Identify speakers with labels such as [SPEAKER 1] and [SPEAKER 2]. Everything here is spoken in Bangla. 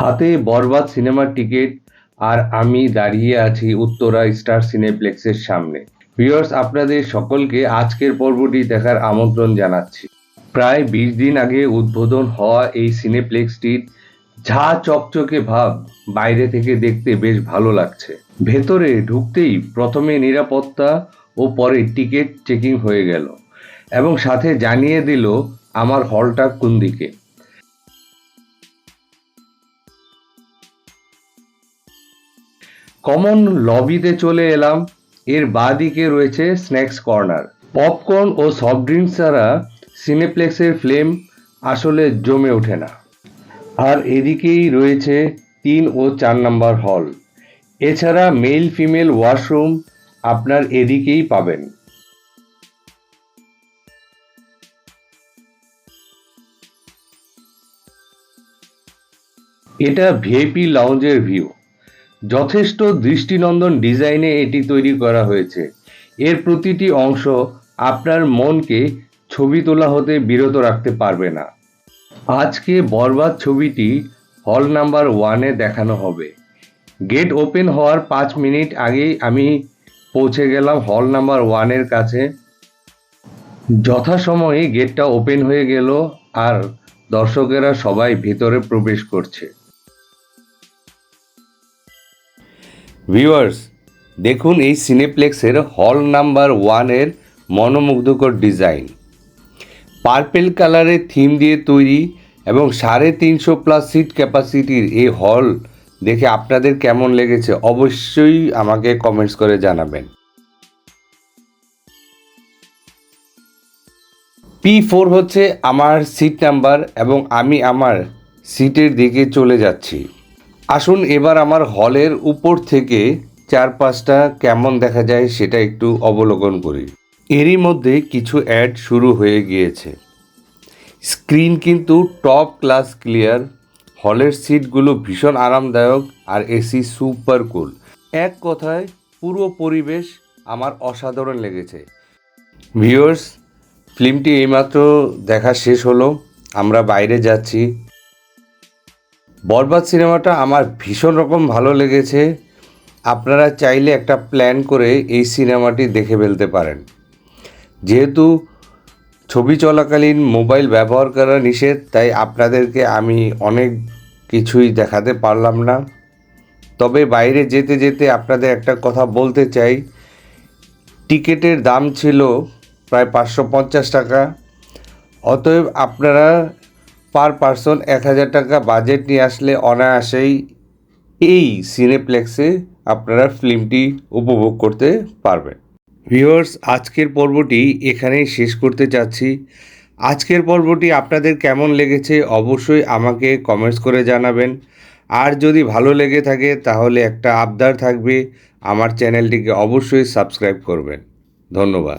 [SPEAKER 1] হাতে বরবাদ সিনেমার টিকিট আর আমি দাঁড়িয়ে আছি উত্তরা স্টার সিনেপ্লেক্সের সামনে। ভিউয়ার্স, আপনাদের সকলকে আজকের পর্বটি দেখার আমন্ত্রণ জানাচ্ছি। প্রায় বিশ দিন আগে উদ্বোধন হওয়া এই সিনেপ্লেক্সটির ঝা চকচকে ভাব বাইরে থেকে দেখতে বেশ ভালো লাগছে। ভেতরে ঢুকতেই প্রথমে নিরাপত্তা ও পরে টিকিট চেকিং হয়ে গেল এবং সাথে জানিয়ে দিল আমার হলটা কোন দিকে। কমন লবিতে চলে এলাম। এর বাঁদিকে রয়েছে স্ন্যাক্স কর্নার পপকর্ন ও সফট ড্রিঙ্কস ছাড়া সিনেপ্লেক্সের ফ্লেম আসলে জমে ওঠে না। আর এদিকেই রয়েছে তিন ও চার নাম্বার হল এছাড়া মেল ফিমেল ওয়াশরুম আপনার এদিকেই পাবেন। এটা ভিআইপি লাউঞ্জের ভিউ যথেষ্ট দৃষ্টিনন্দন ডিজাইনে এটি তৈরি করা হয়েছে। এর প্রতিটি অংশ আপনার মনকে ছবি তোলা হতে বিরত রাখতে পারবে না। আজকে বরবাদ ছবিটি হল নাম্বার ওয়ানে দেখানো হবে। গেট ওপেন হওয়ার পাঁচ মিনিট আগেই আমি পৌঁছে গেলাম হল নাম্বার ওয়ানের কাছে। যথাসময়ে গেটটা ওপেন হয়ে গেল আর দর্শকেরা সবাই ভেতরে প্রবেশ করছে। ভিউয়ার্স দেখুন এই সিনেপ্লেক্সের হল নাম্বার ওয়ানের মনোমুগ্ধকর ডিজাইন পার্পেল কালারের থিম দিয়ে তৈরি এবং সাড়ে তিনশো প্লাস সিট ক্যাপাসিটির এই হল দেখে আপনাদের কেমন লেগেছে অবশ্যই আমাকে কমেন্টস করে জানাবেন। পি ফোর হচ্ছে আমার সিট নাম্বার এবং আমি আমার সিটের দিকে চলে যাচ্ছি। আসুন এবার আমার হলের উপর থেকে চারপাশটা কেমন দেখা যায় সেটা একটু অবলোকন করি। এরই মধ্যে কিছু অ্যাড শুরু হয়ে গিয়েছে। স্ক্রিন কিন্তু টপ ক্লাস ক্লিয়ার। হলের সিটগুলো ভীষণ আরামদায়ক আর এসি সুপার কুল। এক কথায়, পুরো পরিবেশ আমার অসাধারণ লেগেছে। ভিউয়ার্স, ফিল্মটি এইমাত্র দেখা শেষ হলো। আমরা বাইরে যাচ্ছি। বরবাদ সিনেমাটা আমার ভীষণ রকম ভালো লেগেছে। আপনারা চাইলে একটা প্ল্যান করে এই সিনেমাটি দেখে ফেলতে পারেন। যেহেতু ছবি চলাকালীন মোবাইল ব্যবহার করা নিষেধ, তাই আপনাদেরকে আমি অনেক কিছুই দেখাতে পারলাম না। তবে বাইরে যেতে যেতে আপনাদের একটা কথা বলতে চাই। টিকিটের দাম ছিল প্রায় পাঁচশো পঞ্চাশ টাকা। অতএব আপনারা পার পার্সন এক হাজার টাকা বাজেট নিয়ে আসলে অনায়াসেই এই সিনেপ্লেক্সে আপনারা ফিল্মটি উপভোগ করতে পারবেন। ভিউয়ার্স, আজকের পর্বটি এখানেই শেষ করতে চাচ্ছি। আজকের পর্বটি আপনাদের কেমন লেগেছে অবশ্যই আমাকে কমেন্টস করে জানাবেন। আর যদি ভালো লেগে থাকে তাহলে একটা আবদার থাকবে। আমার চ্যানেলটিকে অবশ্যই সাবস্ক্রাইব করবেন। ধন্যবাদ।